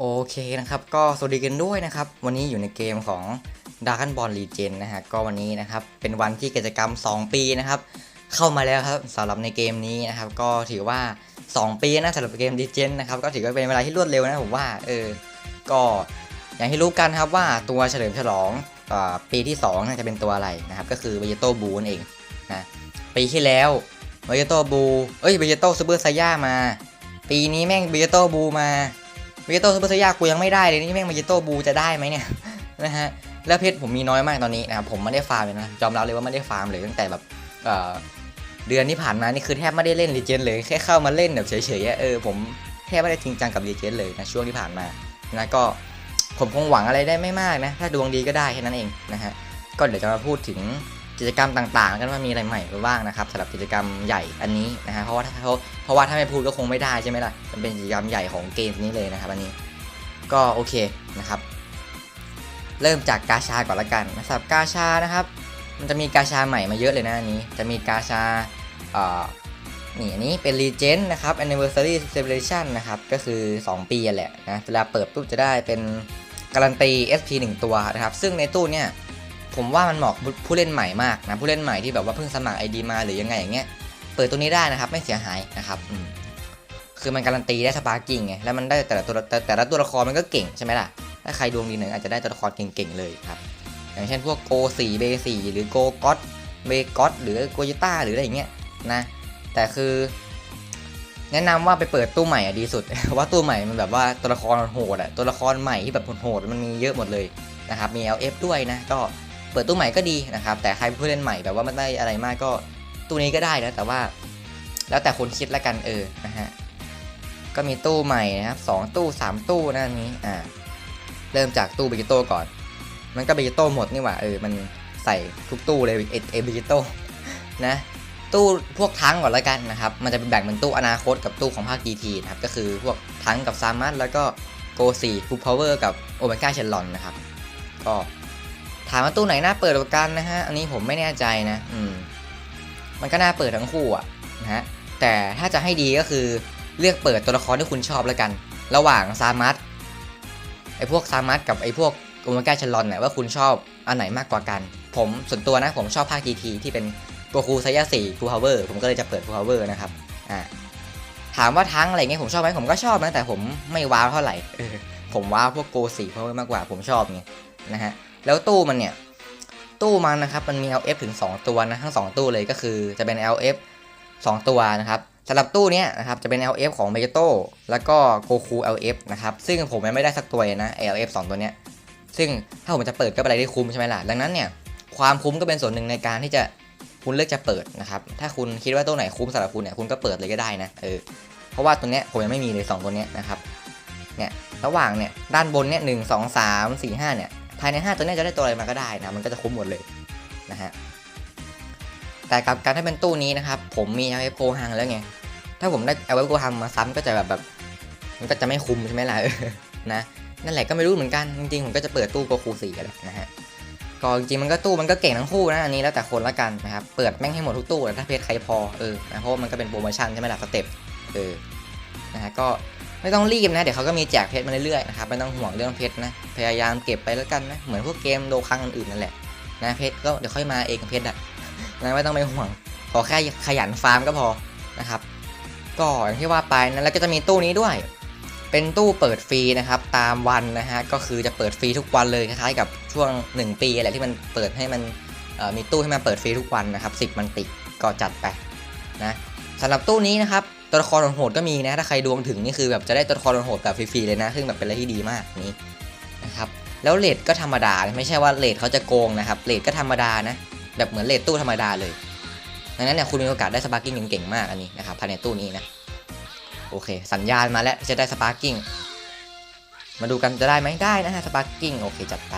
โอเคนะครับ ก็สวัสดีกันด้วยนะครับ วันนี้อยู่ในเกมของ d r a g o n Ball Legend นะฮะ ก็วันนี้นะครับ เป็นวันที่กิจกรรม 2 ปีนะครับ เข้ามาแล้วครับสำหรับในเกมนี้นะครับ ก็ถือว่า 2 ปีนะสำหรับเกม Legend นะครับ ก็ถือว่าเป็นเวลาที่รวดเร็วนะผมว่า เออ ก็อย่างที่รู้กันครับว่าตัวเฉลิมฉลองอปีที่2น่าจะเป็นตัวอะไรนะครับ ก็คือ v e g e t o b l u นั่นเองนะ ปีที่แล้ว v e g e t o b l u เอ้ย v e g e t o Super Saiyan มา ปีนี้แม่ง v e g e t o b l u มา เวเจโต้ซูเปอร์สยากูยังไม่ได้เลยนี่แม่งเวเจโต้บูจะได้ไหมเนี่ยนะฮะแล้วเพชรผมมีน้อยมากตอนนี้นะครับผมไม่ได้ฟาร์มเลยนะยอมรับเลยว่าไม่ได้ฟาร์มเลยตั้งแต่แบบเเดือนที่ผ่านมานี่คือแทบไม่ได้เล่นรีเจนเลยแค่เข้ามาเล่นแบบเฉยๆเออผมแทบไม่ได้จริงจังกับรีเจนเลยนะช่วงที่ผ่านมานะก็ผมคงหวังอะไรได้ไม่มากนะถ้าดวงดีก็ได้แค่นั้นเองนะฮะก็เดี๋ยวจะมาพูดถึง กิจกรรมต่างๆ กันว่ามีอะไรใหม่บ้างนะครับสำหรับกิจกรรมใหญ่อันนี้นะฮะเพราะว่าถ้าเขาเพราะว่าถ้าไม่พูดก็คงไม่ได้ใช่ไหมล่ะมันเป็นกิจกรรมใหญ่ของเกมนี้เลยนะครับอันนี้ก็โอเคนะครับ เริ่มจากกาชาก่อนละกันนะสำหรับกาชานะครับ มันจะมีกาชาใหม่มาเยอะเลยนะอันนี้ จะมีกาชาเอ่อนี่อันนี้เป็น Legend นะครับ Anniversary Celebration นะครับ ก็คือ 2 ปีแหละนะ เวลาเปิดปุ๊บจะได้เป็นการันตี SP 1 ตัวนะครับ ซึ่งในตู้เนี่ย ผมว่ามันเหมาะผู้เล่นใหม่มากนะผู้เล่นใหม่ที่แบบว่าเพิ่งสมัคร ID มาหรือยังไงอย่างเงี้ยเปิดตัวนี้ได้นะครับไม่เสียหายนะครับคือมันการันตีได้สปาร์กิ้งไงแล้วมันได้แต่ละตัวแต่ละตัวละครมันก็เก่งใช่ไหมล่ะถ้าใครดวงดีหน่อยอาจจะได้ตัวละครเก่งๆเลยครับอย่างเช่นพวกโกสี่เบสี่หรือโกก็อตเบก็อตหรือโกยิต้าหรืออะไรอย่างเงี้ยนะแต่คือ แนะนำว่าไปเปิดตู้ใหม่อะดีสุด ว่าตู้ใหม่มันแบบว่าตัวละครโหดอะตัวละครใหม่ที่แบบโหดมันมีเยอะหมดเลยนะครับมี LF ด้วยนะก็ ปิดตู้ใหม่ก็ดีนะครับ แต่ใครเป็นผู้เล่นใหม่แบบว่าไม่ได้อะไรมากก็ตู้นี้ก็ได้นะแต่ว่า แล้วแต่คนคิดละกันเออนะฮะก็มีตู้ใหม่นะครับสองตู้สามตู้นะนนี้อ่าเริ่มจากตู้เบจิโต้ก่อน มันก็เบจิโต้หมดนี่หว่าเออมันใส่ทุกตู้เลยเอเอเบจิโต้นะตู้พวกทั้งก่อนละกันนะครับ มันจะเป็นแบ่งเป็นตู้อนาคตกับตู้ของภาค GT นะครับ ก็คือพวกทั้งกับซามัสแล้วก็โกซีฟูพาวเวอร์กับโอเมก้าเชนลอนนะครับ ก็ ถามว่าตู้ไหนน่าเปิดกว่ากันนะฮะ อันนี้ผมไม่แน่ใจนะ อืม มันก็น่าเปิดทั้งคู่อะนะฮะ แต่ถ้าจะให้ดีก็คือเลือกเปิดตัวละครที่คุณชอบแล้วกัน ระหว่างซามัสไอพวกซามัสกับไอพวกโอเมก้าชลอนเนี่ยว่าคุณชอบอันไหนมากกว่ากัน ผมส่วนตัวนะผมชอบภาค GT ที่เป็นโกคูไซยาสี่ฟูพาวเวอร์ผมก็เลยจะเปิดฟูพาวเวอร์นะครับ อ่า ถามว่าทั้งอะไรเงี้ยผมชอบไหมผมก็ชอบนะแต่ผมไม่ว้าวเท่าไหร่ผมว้าวพวกโกสี่พาวเวอร์มากกว่าผมชอบไงนะฮะ แล้วตู้มันเนี่ย ตู้มันนะครับ มันมี LF ถึง 2 ตัวนะทั้ง 2 ตู้เลยก็คือจะเป็น LF 2 ตัวนะครับสำหรับตู้เนี้ยนะครับจะเป็น LF ของเม g โตแล้วก็โกคู LF นะครับ ซึ่งผมยังไม่ได้สักตัวนะ LF 2 ตัวเนี้ยซึ่งถ้าผมจะเปิดก็เป็นอะไรที่คุ้มใช่ไหมล่ะดังนั้นเนี่ยความคุ้มก็เป็นส่วนหนึ่งในการที่จะคุณเลือกจะเปิดนะครับ ถ้าคุณคิดว่าตัวไหนคุ้มสำหรับคุณเนี่ยคุณก็เปิดเลยก็ได้นะเออเพราะว่าตัวเนี้ยผมยังไม่มีเลย 2 ตัวเนี้ยนะครับเนี่ยระหว่างเนี่ยด้านบนเนี่ยหนึ่งสองสามสี่ห้าเนี่ย ภายใน 5 ตัวนี้จะได้ตัวอะไรมาก็ได้นะมันก็จะคุ้มหมดเลยนะฮะแต่กับการถ้าเป็นตู้นี้นะครับ ผมมี LF โกฮังแล้วไง ถ้าผมได้เอาไว้กูทำมาซ้ำก็จะแบบแบบ มันก็จะไม่คุ้มใช่ไหมล่ะนะนั่นแหละก็ไม่รู้เหมือนกันจริงๆผมก็จะเปิดตู้โกคูสี่กันแหละนะฮะก็จริงๆมันก็ตู้มันก็เก่งทั้งคู่นะอันนี้แล้วแต่คนละกันนะครับเปิดแม่งให้หมดทุกตู้ถ้าเพจใครพอเออนะเพราะว่ามันก็เป็นโปรโมชั่นใช่ไหมล่ะสเต็ปเออนะฮะก็ ไม่ต้องรีบนะ เดี๋ยวเขาก็มีแจกเพชรมาเรื่อยๆนะครับไม่ต้องห่วงเรื่องเพชรนะ พยายามเก็บไปแล้วกันนะ เหมือนพวกเกมโดคังอื่นๆนั่นแหละนะเพชรก็เดี๋ยวค่อยมาเองกับเพชรอะนะไม่ต้องไปห่วง ขอแค่ขยันฟาร์มก็พอนะครับ ก็อย่างที่ว่าไปนะแล้วก็จะมีตู้นี้ด้วย เป็นตู้เปิดฟรีนะครับ ตามวันนะฮะก็คือจะเปิดฟรีทุกวันเลยคล้ายๆกับช่วง 1 ปีอะไรที่มันเปิดให้มันมีตู้ให้มันเปิดฟรีทุกวันนะครับ10มันติก็จัดไปนะสำหรับตู้นี้นะครับ ตัวละครโหดก็มีนะ ถ้าใครดวงถึงนี่คือแบบจะได้ตัวละครโหดแบบฟรีๆเลยนะ ซึ่งแบบเป็นอะไรที่ดีมากนี้นะครับ แล้วเลทก็ธรรมดา ไม่ใช่ว่าเลทเขาจะโกงนะครับ เลทก็ธรรมดานะ แบบเหมือนเลทตู้ธรรมดาเลย ดังนั้นเนี่ยคุณมีโอกาสได้สปาร์กิ้งเก่งๆมากอันนี้นะครับภายในตู้นี้นะ โอเค สัญญาณมาแล้วจะได้สปาร์กิ้ง มาดูกันจะได้ไหมได้นะฮะสปาร์กิ้งโอเคจัดไป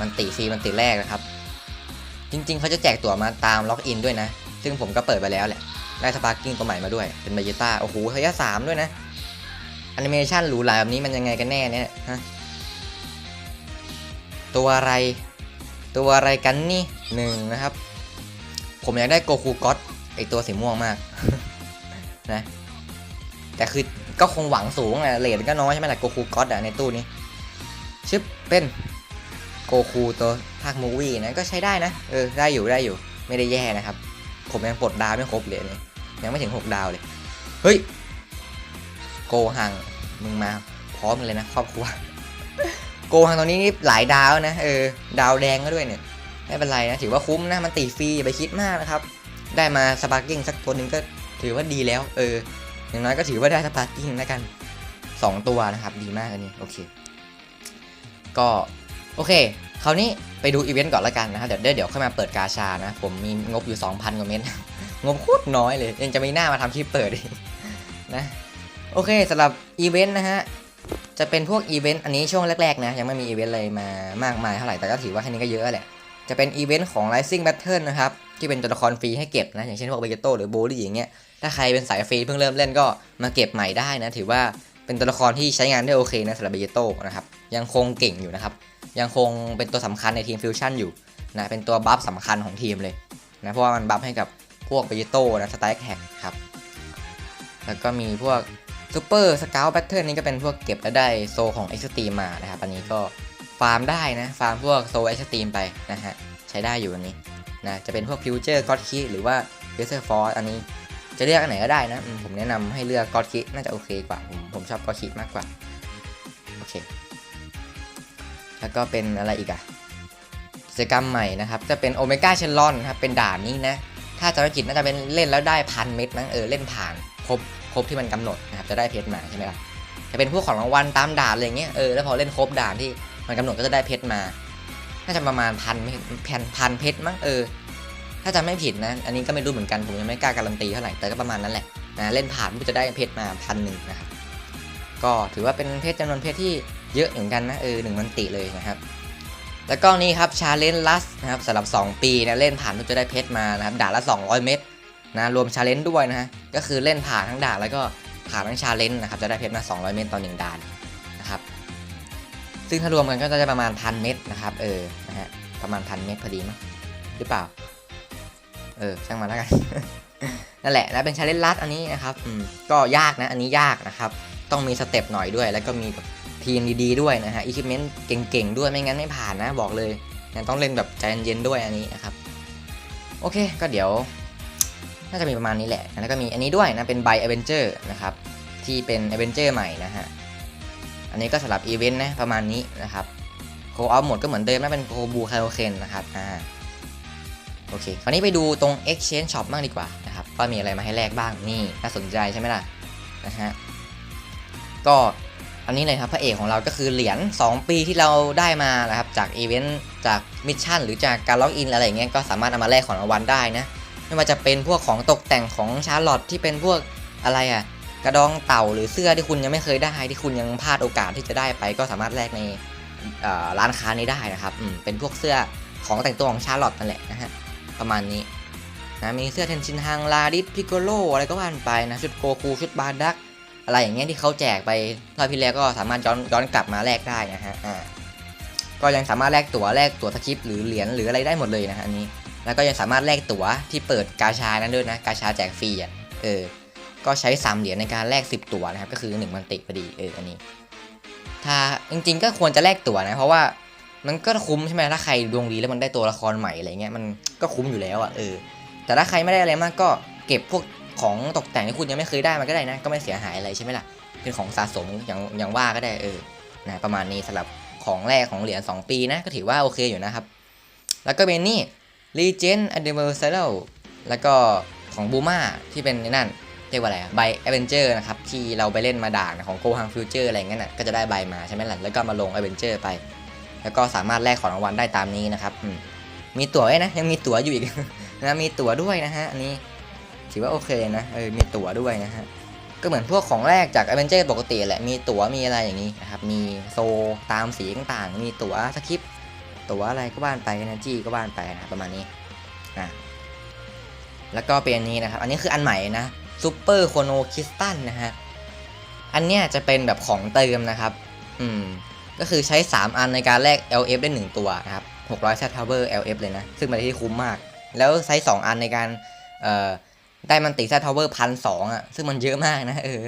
มันติฟรีมันติแรกนะครับ จริงๆเขาจะแจกตั๋วมาตามล็อกอินด้วยนะ ซึ่งผมก็เปิดไปแล้วแหละ ได้สปาร์กิ้งตัวใหม่มาด้วย เป็นเบจิต้าโอ้โหระยะสามด้วยนะแอนิเมชันหรูหราแบบนี้มันยังไงกันแน่เนี่ยฮะตัวอะไร ตัวอะไรกันนี่หนึ่งนะครับ ผมอยากได้โกคูก็อตไอตัวสีม่วงมากนะแต่คือก็คงหวังสูงอะเลทก็น้อยใช่ไหมล่ะโกคูก็อดอะในตู้นี้ชึบเป็นโกคูตัวภาคมูวี่นะก็ใช้ได้นะเออได้อยู่ได้อยู่ ไม่ได้แย่นะครับ ผมยังปลดดาวไม่ครบเลยเนี่ยยังไม่ถึง 6 ดาวเลย เฮ้ย โกหังมึงมาพร้อมเลยนะครอบครัว โกหังตอนนี้นี่หลายดาวนะเออดาวแดงก็ด้วยเนี่ยไม่เป็นไรนะถือว่าคุ้มนะมันตีฟรีอย่าไปคิดมากนะครับ ได้มาสปาร์กิ้งสักตัวหนึ่งก็ถือว่าดีแล้ว เออ อย่างน้อยก็ถือว่าได้สปาร์กิ้งแล้วกันสองตัวนะครับ ดีมากอันนี้โอเค ก็โอเค คราวนี้ไปดูอีเวนต์ก่อนละกันนะครับเดี๋ยวเดี๋ยวค่อยมาเปิดกาชานะ ผมมีงบอยู่ 2,000 กว่าเม็ดงบโคตรน้อยเลย ยังจะมีหน้ามาทำคลิปเปิดอีกนะ โอเคสำหรับอีเวนต์นะฮะ จะเป็นพวกอีเวนต์อันนี้ช่วงแรกๆนะ ยังไม่มีอีเวนต์อะไรมามากมายเท่าไหร่ แต่ก็ถือว่าแค่นี้ก็เยอะแหละ จะเป็นอีเวนต์ของ Rising Battle นะครับ ที่เป็นตัวละครฟรีให้เก็บนะ อย่างเช่นพวกเบเกโตหรือโบลี่อย่างเงี้ย ถ้าใครเป็นสายฟรีเพิ่งเริ่มเล่นก็มาเก็บใหม่ได้นะ ถือว่าเป็นตัวละครที่ใช้งานได้โอเคนะสำหรับเบเกโตนะครับ ยังคงเก่งอยู่นะครับ ยังคงเป็นตัวสำคัญในทีมฟิวชั่นอยู่นะเป็นตัวบัฟสำคัญของทีมเลยนะเพราะว่ามันบัฟให้กับพวกเบเกโตนะสไตล์แท็กครับ แล้วก็มีพวกซูเปอร์สเกลแพทเทิร์นนี่ก็เป็นพวกเก็บแล้วได้โซของเอ็กซ์ตรีมมานะครับอันนี้ก็ฟาร์มได้นะฟาร์มพวกโซเอ็กซ์ตรีมไปนะฮะใช้ได้อยู่อันนี้นะจะเป็นพวกฟิวเจอร์ก็อดคิหรือว่าเวสเซอร์ฟอร์อันนี้จะเลือกอันไหนก็ได้นะ ผมแนะนำให้เลือกกอดคิน่าจะโอเคกว่า ผมผมชอบกอดคิมากกว่า โอเค แล้วก็เป็นอะไรอีกอะกิจกรรมใหม่นะครับ จะเป็นโอเมก้าเชลลอนครับ เป็นด่านนี้นะ ถ้าจำไม่ผิดน่าจะเป็นเล่นแล้วได้พันเม็ดมั้งเออเล่นผ่านครบครบที่มันกำหนดนะครับจะได้เพชรมาใช่ไหมล่ะจะเป็นพวกของรางวัลตามด่านอะไรเงี้ยเออแล้วพอเล่นครบด่านที่มันกำหนดก็จะได้เพชรมา น่าจะประมาณพันพันพันเพชรมั้งเออ ถ้าจำไม่ผิดนะ อันนี้ก็ไม่รู้เหมือนกันผมยังไม่กล้าการันตีเท่าไหร่แต่ก็ประมาณนั้นแหละนะเล่นผ่านก็จะได้เพชรมาพันหนึ่งนะครับก็ถือว่าเป็นเพชรจำนวนเพชรที่ เยอะเหมือนกันนะเออหนึ่งมันติเลยนะครับแล้วก็นี่ครับชาเลนจ์ลัสนะครับสำหรับ 2 ปีนะเล่นผ่านก็จะได้เพชรมานะครับด่านละ 200 เม็ดนะรวมชาเลนจ์ด้วยนะฮะก็คือเล่นผ่านทั้งด่านแล้วก็ผ่านทั้งชาเลนจ์นะครับจะได้เพชรมา 200 เม็ดต่อหนึ่งด่านนะครับซึ่งถ้ารวมกันก็จะประมาณพันเม็ดนะครับเออนะฮะประมาณพันเม็ดพอดีมั้งหรือเปล่า เออช่างมันแล้วกันนั่นแหละนะเป็นชาเลนจ์ลัสอันนี้นะครับอืมก็ยากนะอันนี้ยากนะครับต้องมีสเต็ปหน่อยด้วย แล้วก็มีแบบ ทีมดีๆด้วยนะฮะอุปกรณ์เก่งๆด้วยไม่งั้นไม่ผ่านนะบอกเลยยังต้องเล่นแบบใจเย็นๆด้วยอันนี้นะครับ โอเคก็เดี๋ยว น่าจะมีประมาณนี้แหละ แล้วก็มีอันนี้ด้วยนะ เป็นไบเอเวนเจอร์นะครับ ที่เป็นเอเวนเจอร์ใหม่นะฮะ อันนี้ก็สำหรับอีเวนต์นะ ประมาณนี้นะครับโคเอาหมดก็เหมือนเดิมนะเป็นโคบูคาโรเคนนะครับอ่าโอเค คราวนี้ไปดูตรง Exchange Shop บ้างดีกว่านะครับว่ามีอะไรมาให้แลกบ้างนี่น่าสนใจใช่ไหมล่ะนะฮะก็ อันนี้เลยครับพระเอกของเราก็คือเหรียญ2 ปีที่เราได้มานะครับจากอีเวนต์จากมิชชั่นหรือจากการล็อกอินอะไรอย่างเงี้ยก็สามารถเอามาแลกของรางวัลได้นะไม่ว่าจะเป็นพวกของตกแต่งของชาร์ลอตที่เป็นพวกอะไรอะกระดองเต่าหรือเสื้อที่คุณยังไม่เคยได้ที่คุณยังพลาดโอกาสที่จะได้ไป ก็สามารถแลกในร้านค้านี้ได้นะครับเป็นพวกเสื้อของแต่งตัวของชาร์ลอตนั่นแหละนะฮะประมาณนี้นะมีเสื้อเทนชินฮังลาดิสพิโกโลอะไรก็ว่านไปนะชุดโกคูชุดบาดัก อะไรอย่างเงี้ยที่เขาแจกไปรอบที่แล้วก็สามารถย้อนย้อนกลับมาแลกได้นะฮะอ่าก็ยังสามารถแลกตั๋วแลกตั๋วสคริปหรือเหรียญหรืออะไรได้หมดเลยนะฮะอันนี้ แล้วก็ยังสามารถแลกตั๋วที่เปิดกาชานั้นด้วยนะกาชาแจกฟรีอะเออก็ใช้3เหรียญในการแลก10 ตั๋วนะครับก็คือ1มันติพอดีเอออันนี้ ถ้าจริง ๆ ก็ควรจะแลกตั๋วนะเพราะว่ามันก็คุ้มใช่ไหมถ้าใครดวงดีแล้วมันได้ตัวละครใหม่อะไรเงี้ยมันก็คุ้มอยู่แล้วอะเออแต่ถ้าใครไม่ได้อะไรมากก็เก็บพวก ของตกแต่งที่คุณยังไม่เคยได้มันก็ได้นะ ก็ไม่เสียหายอะไรใช่ไหมล่ะ เป็นของสะสมอย่างอย่างว่าก็ได้เออนะประมาณนี้สำหรับของแรกของเหรียญ2 ปีนะ ก็ถือว่าโอเคอยู่นะครับ แล้วก็เป็นนี่ Legend a d v e r s a r y แล้วก็ของบูมาที่เป็นนั่นเรียกว่าอะไรใบ Avenger นะครับที่เราไปเล่นมาด่านของ Gohan Future อะไรเงี้ยนะก็จะได้ใบมาใช่ไหมล่ะแล้วก็มาลง Avenger ไป แล้วก็สามารถแลกของรางวัลได้ตามนี้นะครับมีตั๋วไว้นะยังมีตั๋วอยู่อีกนะมีตั๋วด้วยนะฮะอันนี้ ถือว่าโอเคนะเออมีตั๋วด้วยนะฮะก็เหมือนพวกของแรกจากอเวนเจอร์ปกติแหละมีตั๋วมีอะไรอย่างนี้นะครับมีโซตามสีต่างๆ มีตั๋วสคริปตั๋วอะไรก็บ้านไปนะจี้ก็บ้านไปนะประมาณนี้นะแล้วก็เป็นอันนี้นะครับ อันนี้คืออันใหม่นะซูเปอร์โคโนคิสตันนะฮะอันเนี้ยจะเป็นแบบของเติมนะครับ อืม ก็คือใช้ 3 อันในการแลก LF ได้ 1 ตัวนะครับ600 Set Tower LF เลยนะ ซึ่งเป็นที่คุ้มมาก แล้วใช้ 2 อันในการ เอ่อ ได้มันติแซททาวเวอร์พันสองอะ ซึ่งมันเยอะมากนะเออ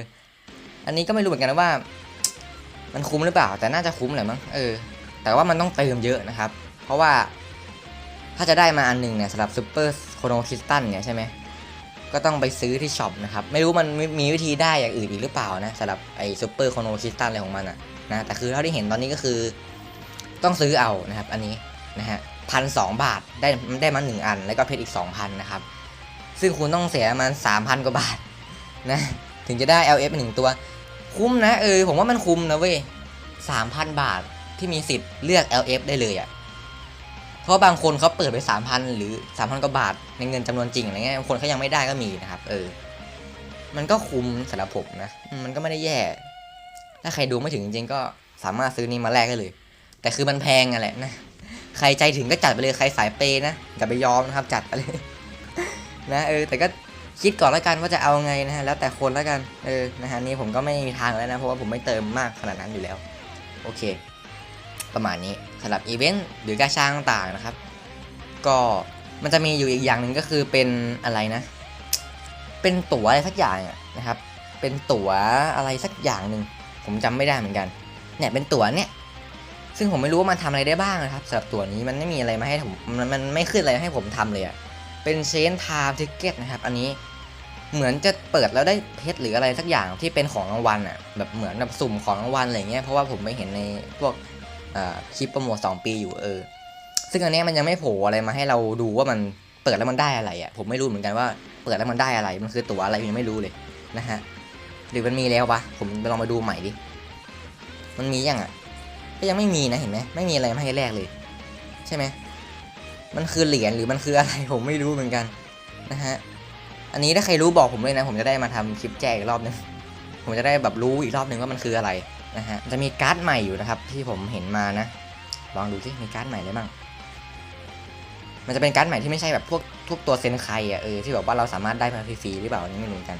อันนี้ก็ไม่รู้เหมือนกันนะว่า มันคุ้มหรือเปล่า แต่น่าจะคุ้มแหละมั้งเออ แต่ว่ามันต้องเติมเยอะนะครับ เพราะว่าถ้าจะได้มาอันหนึ่งเนี่ยสำหรับซูเปอร์โคโนคริสตันเนี่ยใช่ไหมก็ต้องไปซื้อที่ช็อปนะครับ ไม่รู้มันมีมีวิธีได้อย่างอื่นอีกหรือเปล่านะสำหรับไอ้ซูเปอร์โคโนคริสตันอะไรของมันอะนะแต่คือเท่าที่เห็นตอนนี้ก็คือ ต้องซื้อเอานะครับ อันนี้นะฮะพันสองบาทได้ได้มาหนึ่งอัน แล้วก็เพชรอีกสองพันนะครับ ซึ่งคุณต้องเสียประมาณสามพันกว่าบาทนะถึงจะได้ LF หนึ่งตัว คุ้มนะเออผมว่ามันคุ้มนะเว้ยสามพันบาทที่มีสิทธิ์เลือก LF ได้เลยอะ่ะเพราะบางคนเขาเปิดไปสามพันหรือสามพันกว่าบาทในเงินจำนวนจริงอะไรเงี้ยบางคนเขายังไม่ได้ก็มีนะครับ เออ มันก็คุ้มสำหรับผมนะ มันก็ไม่ได้แย่ ถ้าใครดูไม่ถึงจริงๆก็สามารถซื้อนี้มาแลกได้เลย แต่คือมันแพงอะแหละนะ ใครใจถึงก็จัดไปเลยใครสายเปย์นะอย่าไปยอมนะครับจัดไปเลย นะเออแต่ก็คิดก่อนแล้วกันว่าจะเอาไงนะฮะแล้วแต่คนแล้วกันเออนะฮะนี่ผมก็ไม่มีทางแล้วนะเพราะว่าผมไม่เติมมากขนาดนั้นอยู่แล้ว โอเค ประมาณนี้สำหรับอีเวนต์หรือกาชาต่างๆนะครับ ก็มันจะมีอยู่อีกอย่างหนึ่งก็คือเป็นอะไรนะ เป็นตั๋วอะไรสักอย่างนะครับ เป็นตั๋วอะไรสักอย่างหนึ่งผมจำไม่ได้เหมือนกันเนี่ยเป็นตั๋วเนี่ยซึ่งผมไม่รู้ว่ามันทำอะไรได้บ้างนะครับสำหรับตั๋วนี้มันไม่มีอะไรมาให้ผมมันมันไม่ขึ้นอะไรให้ผมทำเลยอะ เป็นเชนไทม์ทิกเก็ตนะครับ อันนี้เหมือนจะเปิดแล้วได้เพชรหรืออะไรสักอย่างที่เป็นของรางวัลอะแบบเหมือนแบบสุ่มของรางวัลอะไรเงี้ยเพราะว่าผมไม่เห็นในพวกคลิปโปรโมท2ปีอยู่เออ ซึ่งอันนี้มันยังไม่โผล่อะไรมาให้เราดูว่ามันเปิดแล้วมันได้อะไรอะ่ะผมไม่รู้เหมือนกันว่าเปิดแล้วมันได้อะไรมันคือตั๋วอะไรยังไม่รู้เลยนะฮะหรือมันมีแล้วปะผมลองมาดูใหม่ดิมันมียังอะก็ยังไม่มีนะเห็นไหมไม่มีอะไรมาให้แลกเลย ใช่ไหม มันคือเหรียญหรือมันคืออะไรผมไม่รู้เหมือนกันนะฮะ อันนี้ถ้าใครรู้บอกผมเลยนะ ผมจะได้มาทำคลิปแจกอีกรอบนึง ผมจะได้แบบรู้อีกรอบนึงว่ามันคืออะไรนะฮะ จะมีการ์ดใหม่อยู่นะครับ ที่ผมเห็นมานะ ลองดูสิมีการ์ดใหม่อะไรบ้าง มันจะเป็นการ์ดใหม่ที่ไม่ใช่แบบพวกทุกตัวเซนไคอะเออที่แบบว่าเราสามารถได้มาฟรีๆหรือเปล่านนี้ไม่รู้เหมือนกัน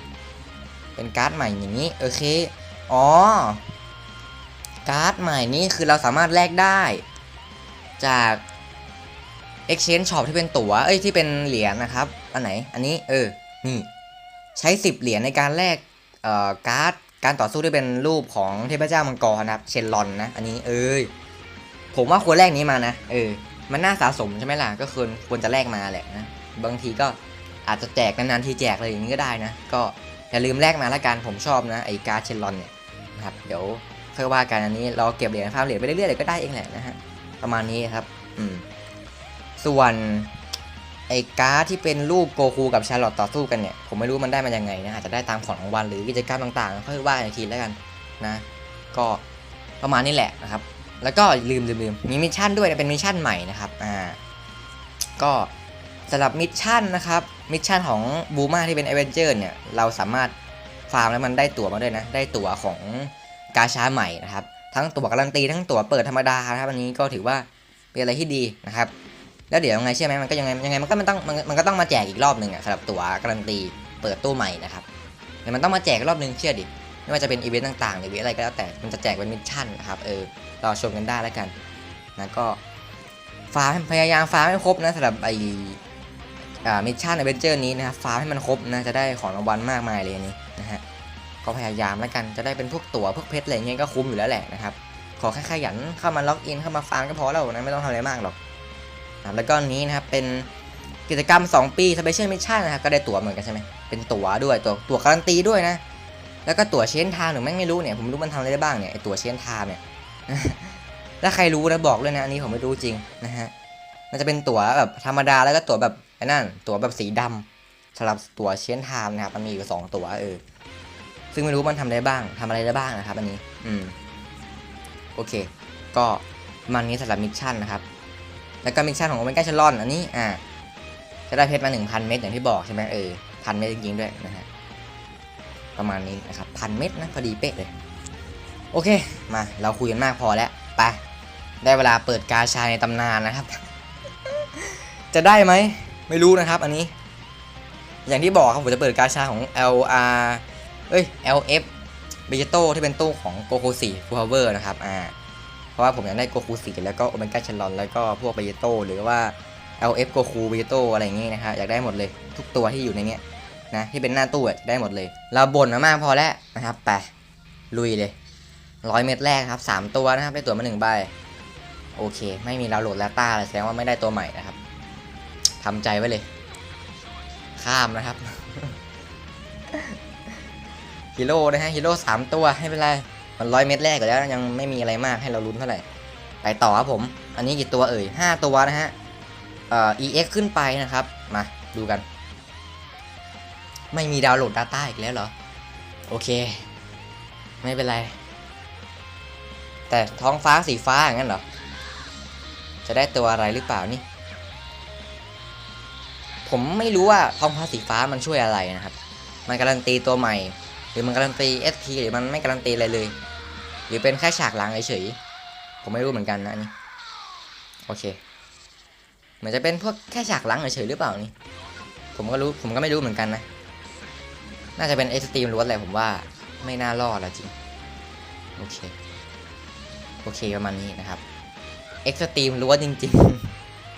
เป็นการ์ดใหม่อย่างนี้โอเค อ๋อ การ์ดใหม่นี้คือเราสามารถแลกได้ จาก Exchange Shop ที่เป็นตั๋วเอ้ยที่เป็นเหรียญนะครับ อันไหน อันนี้เออ นี่ ใช้ 10 เหรียญในการแลกเอ่อการ์ดการต่อสู้ที่เป็นรูปของเทพเจ้ามังกรนะครับ เชนลอนนะ อันนี้เอ้ยผมว่าควรแลกนี้มานะ เออ มันน่าสะสมใช่ไหมล่ะ ก็ควรควรจะแลกมาแหละนะ บางทีก็อาจจะแจกนานๆทีแจกเลยอย่างนี้ก็ได้นะ ก็อย่าลืมแลกมาละกันผมชอบนะไอ้การ์ดเชนลอนเนี่ยนะครับ เดี๋ยวค่อยว่ากันอันนี้เราเก็บเหรียญฟาร์มเหรียญไปเรื่อยๆเดี๋ยวก็ได้เองแหละนะฮะ ประมาณนี้ครับ อืม ส่วนไอ้การ์ดที่เป็นรูปโกคูกับชาร์ลอตต่อสู้กันเนี่ย ผมไม่รู้มันได้มายังไงนะอาจจะได้ตามของรางวัลหรือกิจกรรมต่างๆค่อยว่าอีกทีแล้วกันนะ ก็ประมาณนี้แหละนะครับ แล้วก็ลืมลืมลืมมีมิชชั่นด้วยนะเป็นมิชชั่นใหม่นะครับอ่าก็สำหรับมิชชั่นนะครับมิชชั่นของบูมาที่เป็นเอเวนเจอร์เนี่ยเราสามารถฟาร์มแล้วมันได้ตั๋วมาด้วยนะ ได้ตั๋วของกาชาใหม่นะครับ ทั้งตั๋วการันตีทั้งตั๋วเปิดธรรมดานะครับอันนี้ก็ถือว่าเป็นอะไรที่ดีนะครับ แล้วเดี๋ยวยังไงเชื่อไหมมันก็ยังไงยังไงมันก็มันต้องมันก็ต้องมาแจกอีกรอบหนึ่งอะสำหรับตั๋วการันตีเปิดตู้ใหม่นะครับเดี๋ยวมันต้องมาแจกรอบหนึ่งเชื่อดิไม่ว่าจะเป็นอีเวนต์ต่างๆหรืออีเวนต์อะไรก็แล้วแต่มันจะแจกเป็นมิชชั่นนะครับเออรอชมกันได้แล้วกันนะก็ฟาร์มพยายามฟาร์มให้ครบนะสำหรับไออ่ามิชชั่นอเวนเจอร์นี้นะครับฟาร์มให้มันครบนะจะได้ของรางวัลมากมายเลยนี้นะฮะก็พยายามแล้วกันจะได้เป็นพวกตั๋วพวกเพชรอะไรเงี้ยก็คุ้มอยู่แล้วแหละนะครับขอแค่ขยันเข้ามาล็อกอินเข้ามาฟาร์มก็พอแล้วนะไม่ต้องทำอะไรมากหรอก ครับแล้วก็นี้นะครับเป็นกิจกรรม 2 ปี Special Mission นะครับก็ได้ตั๋วเหมือนกันใช่ไหมเป็นตั๋วด้วยตั๋วตั๋วการันตีด้วยนะ แล้วก็ตั๋วเชนทามหรือแม่งไม่รู้เนี่ยผมไม่รู้มันทำอะไรได้บ้างเนี่ยไอตั๋วเชนทามเนี่ยถ้าใครรู้นะบอกเลยนะอันนี้ผมไม่รู้จริงนะฮะมันจะเป็นตั๋วแบบธรรมดาแล้วก็ตั๋วแบบไอ้นั่นตั๋วแบบสีดำสำหรับตั๋วเชนทามนะครับมันมีอยู่สองตั๋วเออซึ่งไม่รู้มันทำได้บ้างทำอะไรได้บ้างนะครับอันนี้ อืม โอเค ก็มันนี้สำหรับมิชชั่นนะครับ แล้วก็มิชชั่นของโอเมก้าชลอนอันนี้อ่าจะได้เพชรมา 1,000 เม็ดอย่างที่บอกใช่ไหมเออพันเม็ดจริงๆด้วยนะฮะประมาณนี้นะครับพันเม็ดนะพอดีเป๊ะเลย โอเคมาเราคุยกันมากพอแล้วไปได้เวลาเปิดกาชาในตำนานนะครับ จะได้ไหมไม่รู้นะครับ อันนี้ อย่างที่บอกครับผมจะเปิดกาชาของ LR เอ้ย LF เบเจโตที่เป็นตู้ของโกโค4 Full Power นะครับอ่า ราะว่าผมอยากได้โกคูสีแล้วก็โอเมก้าเชลลอนแล้วก็พวกเบเยโตหรือว่า LF โกคูเบเยโตอะไรอย่างงี้นะฮะอยากได้หมดเลยทุกตัวที่อยู่ในเนี้ยนะที่เป็นหน้าตู้อะได้หมดเลย เราบ่นมามากพอแล้วนะครับไปลุยเลยร้อยเม็ดแรกครับสามตัวนะครับได้ตัวมาหนึ่งใบโอเค ไม่มีดาโหลดแลต้าแสดงว่าไม่ได้ตัวใหม่นะครับทำใจไว้เลย ข้ามนะครับ ฮีโร่นะฮะฮีโร่สามตัวให้เป็นไร มันร้อยเม็ดแรกก็แล้วยังไม่มีอะไรมากให้เราลุ้นเท่าไหร่ไปต่อครับผม อันนี้กี่ตัวเอ่ยห้าตัวนะฮะเอ่อ EX ขึ้นไปนะครับ มาดูกัน ไม่มีดาวน์โหลด Data อีกแล้วเหรอ โอเค ไม่เป็นไร แต่ท้องฟ้าสีฟ้าอย่างนั้นเหรอ จะได้ตัวอะไรหรือเปล่านี่ ผมไม่รู้ว่าท้องฟ้าสีฟ้ามันช่วยอะไรนะครับ มันการันตีตัวใหม่ หรือมันการันตี SP หรือมันไม่การันตีอะไรเลย หรือเป็นแค่ฉากหลังเฉยๆผมไม่รู้เหมือนกันนะนี่โอเคเหมือนจะเป็นพวกแค่ฉากหลังเฉยๆหรือเปล่านี่ผมก็รู้ผมก็ไม่รู้เหมือนกันนะ น่าจะเป็นเอ็กซ์ตรีมล้วนแหละผมว่าไม่น่ารอดละจริงโอเคโอเคประมาณนี้นะครับเอ็กซ์ตรีมล้วนจริง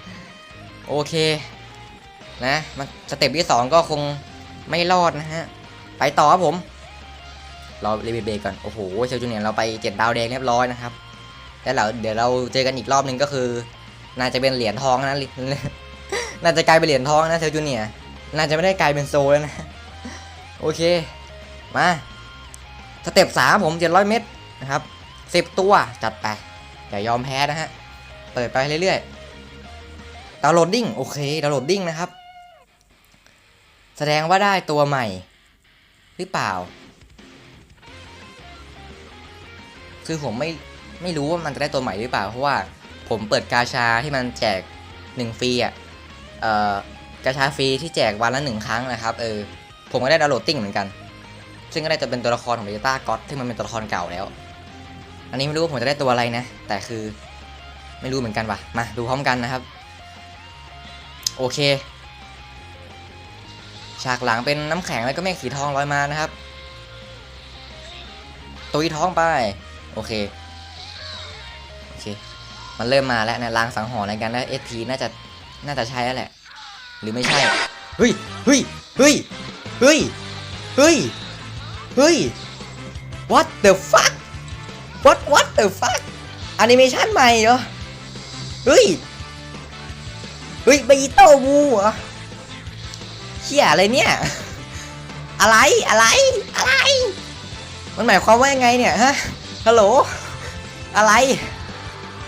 ๆ โอเค นะมันสเต็ปที่สองก็คงไม่รอดนะฮะ ไปต่อครับผม เรารีวิวเบรกก่อน โอ้โหเชลจูเนียร์เราไปเจ็ดดาวแดงเรียบร้อยนะครับ แล้วเราเดี๋ยวเราเจอกันอีกรอบหนึ่งก็คือ น่าจะเป็นเหรียญทองนะน่าจะกลายเป็นเหรียญทองนะเซลจูเนียร์น่าจะไม่ได้กลายเป็นโซแล้วนะ โอเค มาสเต็ปสามผมเจ็ดร้อยเมตรนะครับสิบตัวจัดไป อย่ายอมแพ้นะฮะ เปิดไปเรื่อยๆดาวน์โหลดดิ้งโอเคดาวน์โหลดดิ้งนะครับ แสดงว่าได้ตัวใหม่ หรือเปล่า คือผมไม่ไม่รู้ว่ามันจะได้ตัวใหม่หรือเปล่า เพราะว่าผมเปิดกาชาที่มันแจกหนึ่งฟรีอะเอ่อกาชาฟรีที่แจกวันละหนึ่งครั้งนะครับเออผมก็ได้ดาวน์โหลดติ้งเหมือนกัน ซึ่งก็ได้จะเป็นตัวละครของเบต้าก็อตที่มันเป็นตัวละครเก่าแล้ว อันนี้ไม่รู้ว่าผมจะได้ตัวอะไรนะ แต่คือไม่รู้เหมือนกันว่ะมาดูพร้อมกันนะครับ โอเค ฉากหลังเป็นน้ำแข็งแล้วก็เมฆสีทองลอยมานะครับ ตุยท้องไป โอเค โอเค มันเริ่มมาแล้วนะลางสังหรณ์ในการได้เอสทีน่าจะ น่าจะใช่แล้วแหละ หรือไม่ใช่ เฮ้ย เฮ้ย เฮ้ย เฮ้ย เฮ้ย เฮ้ย what the fuck what what the fuck แอนิเมชันใหม่เหรอ เฮ้ย เฮ้ยบีโต้บูเหรอเชี่ยอะไรเนี่ย อะไร อะไร อะไร มันหมายความว่ายังไงเนี่ยฮะ ฮัลโหล อะไร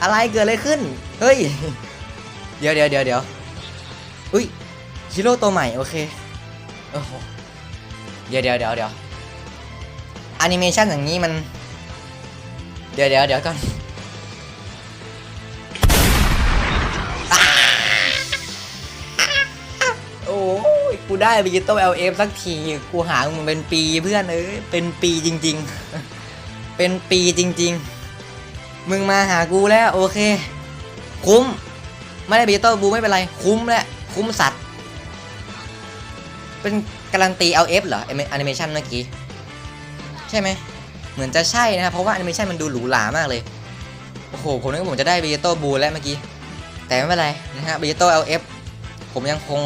อะไรเกิดอะไรขึ้น เฮ้ย เดี๋ยวเดี๋ยวเดี๋ยวเดี๋ยวอุ้ยฮีโร่ตัวใหม่ โอเคโอ้โหเดี๋ยวเดี๋ยวเดี๋ยวเดี๋ยวแอนิเมชันอย่างนี้มัน เดี๋ยวเดี๋ยวเดี๋ยวก่อนโอ้ยกูได้บิจิโต้เอลเอฟสักที กูหามึงเป็นปีเพื่อนเอ้ยเป็นปีจริง ๆ เป็นปีจริง ๆ มึงมาหากูแล้วโอเค คุ้ม ไม่ได้บิจิโต้บูไม่เป็นไร คุ้มแหละคุ้มสัตว์ เป็นการันตี LF เหรอแอนิเมชันเมื่อกี้ ใช่ไหม เหมือนจะใช่นะครับเพราะว่าแอนิเมชันมันดูหรูหรามากเลย โอ้โห ผมนึกว่าผมจะได้บิจิโต้บูแล้วเมื่อกี้ แต่ไม่เป็นไรนะฮะบิจิโต้ LF ผมยังคง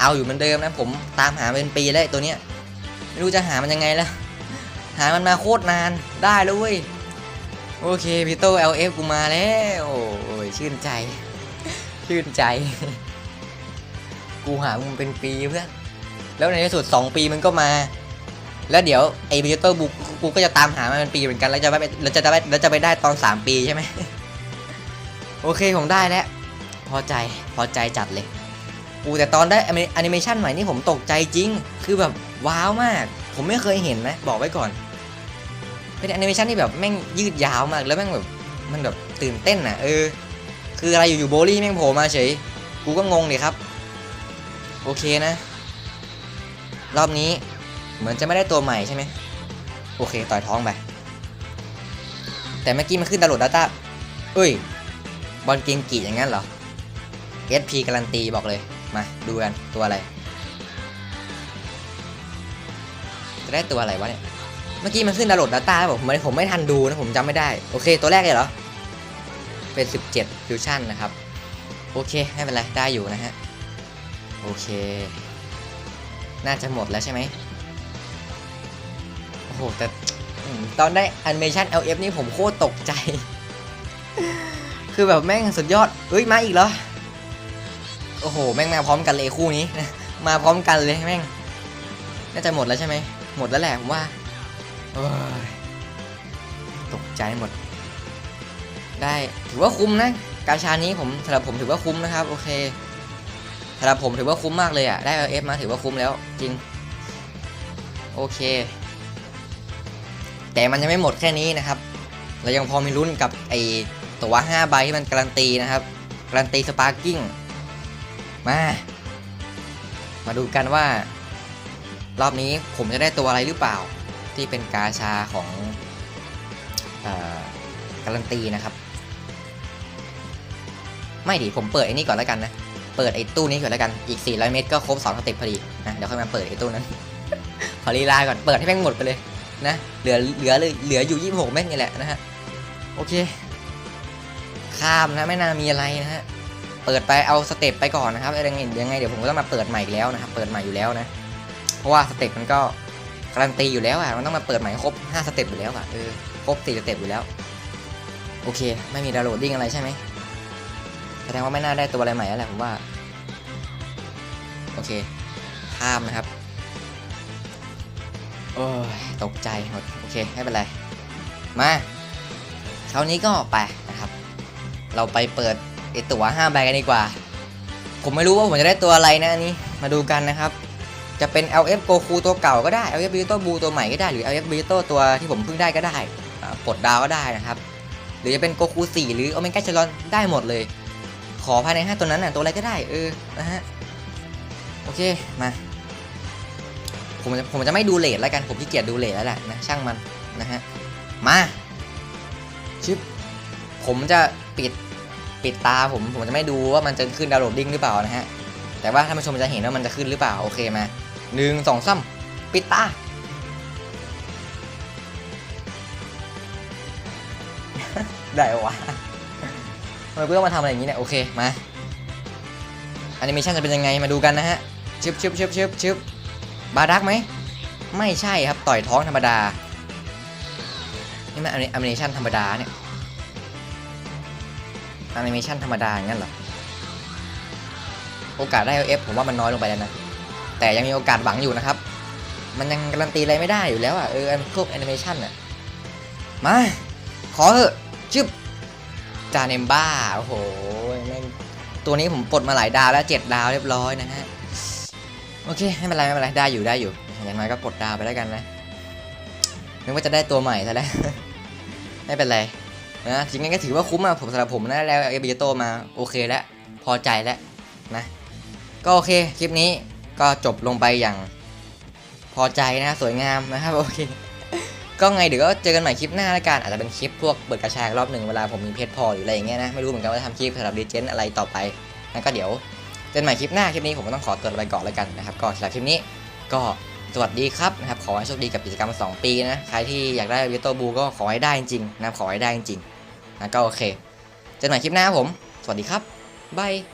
เอาอยู่เหมือนเดิมนะผมตามหาเป็นปีแล้วตัวเนี้ยไม่รู้จะหามันยังไงละ หามันมาโคตรนานได้แล้วเว้ย โอเคบิจิโต้ LF กูมาแล้ว โอ้ยชื่นใจ ชื่นใจ กูหามึงเป็นปีเพื่อนแล้วในที่สุด 2 ปีมันก็มา แล้วเดี๋ยวไอ้บิจิโต้บุกกูก็จะตามหามันเป็นปีเหมือนกัน แล้วจะไปแล้วจะไปแล้วจะไปได้ตอน 3 ปีใช่ไหมโอเคผมได้แล้ว พอใจพอใจจัดเลยอูแต่ตอนได้แอนิเมชันใหม่นี่ผมตกใจจริง คือแบบว้าวมาก ผมไม่เคยเห็นนะ บอกไว้ก่อน เป็นแอนิเมชันที่แบบแม่งยืดยาวมากแล้วแม่งแบบมันแบบตื่นเต้นอะเออ คืออะไรอยู่ๆโบลี่แม่งโผล่มาเฉย กูก็งงเลยครับ โอเคนะ รอบนี้เหมือนจะไม่ได้ตัวใหม่ใช่ไหมโอเคต่อยท้องไป แต่เมื่อกี้มันขึ้นดาวโหลดดัตต้าเอ้ย บอลเกงกีอย่างนั้นเหรอ SP การันตีบอกเลย มาดูกันตัวอะไร จะได้ตัวอะไรวะเนี่ย เมื่อกี้มันขึ้นดาวน์โหลดดัตต้าแล้วผมไม่ผมไม่ทันดูนะผมจำไม่ได้ โอเค ตัวแรกเลยเหรอ เป็น 17ฟิวชั่นนะครับ โอเค ไม่เป็นไร ได้อยู่นะฮะ โอเค น่าจะหมดแล้วใช่ไหมโอ้โห แต่ตอนได้แอนิเมชัน LF นี่ผมโคตรตกใจ คือแบบแม่งสุดยอดเอ้ย มาอีกเหรอ โอ้โห แม่งมาพร้อมกันเลยคู่นี้ มาพร้อมกันเลยแม่ง น่าจะหมดแล้วใช่ไหม หมดแล้วแหละผมว่า ตกใจหมด ได้ถือว่าคุ้มนะกาชานี้ผมสำหรับผมถือว่าคุ้มนะครับ โอเคสำหรับผมถือว่าคุ้มมากเลยอะ ได้ LF มาถือว่าคุ้มแล้ว จริง โอเค แต่มันยังไม่หมดแค่นี้นะครับ เรายังพอมีลุ้นกับไอตัว5ใบที่มันการันตีนะครับ การันตีสปาร์กิ้งมา มาดูกันว่า รอบนี้ผมจะได้ตัวอะไรหรือเปล่า ที่เป็นกาชาของอการันตีนะครับ ไม่ดิผมเปิดไอ้นี่ก่อนแล้วกันนะ เปิดไอ้ตู้นี้ก่อนแล้วกัน อีก 400 เมตรก็ครบ2สเต็ปพอดีนะ เดี๋ยวค่อยมาเปิดไอ้ตู้นั้น ขอลีลาก่อน เปิดให้แม่งหมดไปเลยนะ เหลือ เหลือเลย เหลืออยู่ 26 เมตรนี่แหละนะฮะ โอเค ข้ามนะ ไม่น่ามีอะไรนะฮะ เปิดไป เอาสเต็ปไปก่อนนะครับยังไงยังไง เดี๋ยวผมก็ต้องมาเปิดใหม่อีกแล้วนะครับ เปิดใหม่อยู่แล้วนะ เพราะว่าสเต็ปมันก็ การันตีอยู่แล้วอะมันต้องมาเปิดใหม่ครบ5สเต็ปอยู่แล้วอะเออครบ4สเต็ปอยู่แล้ว โอเค ไม่มีดาวน์โหลดดิ้งอะไรใช่ไหมแสดงว่าไม่น่าได้ตัวอะไรใหม่แล้วแหละผมว่า โอเคข้ามนะครับ โอ้ยตกใจหมดโอเคไม่เป็นไร มาคราวนี้ก็ไปนะครับ เราไปเปิดไอตั๋ว5ใบกันดีกว่า ผมไม่รู้ว่าผมจะได้ตัวอะไรนะอันนี้ มาดูกันนะครับ จะเป็น LF Goku ตัวเก่าก็ได้ LF b i t o b u ตัวใหม่ก็ได้หรือ LF b i t o ตัวที่ผมเพิ่งได้ก็ได้ปลดดาวก็ได้นะครับ หรือจะเป็น Goku 4หรือ Omega c h a r o n ได้หมดเลย ขอภายใน 5 ตัวนั้นน่ะตัวอะไรก็ได้เออนะฮะโอเคมาผมจะผมจะไม่ดูเลทแล้วกันผมขี้เกียจดูเลทแล้วแหละนะช่างมันนะฮะมาชึบผมจะปิดปิดตาผมผมจะไม่ดูว่ามันจะขึ้นดาวโหลดดิ้งหรือเปล่านะฮะ แต่ว่าท่านผู้ชมจะเห็นว่ามันจะขึ้นหรือเปล่าโอเคมาหนึ่งสองสามปิดตาได้วะทำไมเพื่อนมาทำอะไรอย่างนี้เนี่ยโอเคมาแอนิเมชันจะเป็นยังไงมาดูกันนะฮะชึบชึบชึบชึบชึบบาดักไหมไม่ใช่ครับต่อยท้องธรรมดานี่มันแอนิเมชันธรรมดาเนี่ยแอนิเมชันธรรมดาอย่างนั้นเหรอ โอกาสได้ LF ผมว่ามันน้อยลงไปแล้วนะ แต่ยังมีโอกาสหวังอยู่นะครับ มันยังการันตีอะไรไม่ได้อยู่แล้วอะ เออพวกแอนิเมชันอะ มา ขอเถอะชึบจาเนมบ้า โอ้โหแม่งตัวนี้ผมปลดมาหลายดาวแล้วเจ็ดดาวเรียบร้อยนะฮะ โอเค ไม่เป็นไร ไม่เป็นไร ได้อยู่ได้อยู่ อย่างน้อยก็ปลดดาวไปแล้วกันนะนึกว่าจะได้ตัวใหม่ซะแล้ว ไม่เป็นไรนะจริงๆก็ถือว่าคุ้มอะผมสำหรับผมนะแล้วเอเบโตมาโอเคแล้ว พอใจแล้วนะ ก็โอเคคลิปนี้ก็จบลงไปอย่างพอใจนะสวยงามนะครับโอเคก็ไงเดี๋ยวก็เจอกันใหม่คลิปหน้าล้วกันอาจจะเป็นคลิปพวกเปิดกระชากรอบหนึ่งเวลาผมมีเพจพอหรืออะไรอย่างเงี้ยนะไม่รู้เหมือนกันว่าจะทำคลิปสำหรับดีเจนอะไรต่อไปงั้นก็เดี๋ยวเจอกันใหม่คลิปหน้าคลิปนี้ผมก็ต้องขอตัวไปก่อนแล้วกันนะครับก็สำหรับคลิปนี้ก็สวัสดีครับนะครับขอให้โชคดีกับกิจกรรม 2 ปีนะใครที่อยากได้วิโตบูก็ขอให้ได้จริงๆนะขอให้ได้จริงๆนะก็โอเคเจอกันใหม่คลิปหน้าผม สวัสดีครับบาย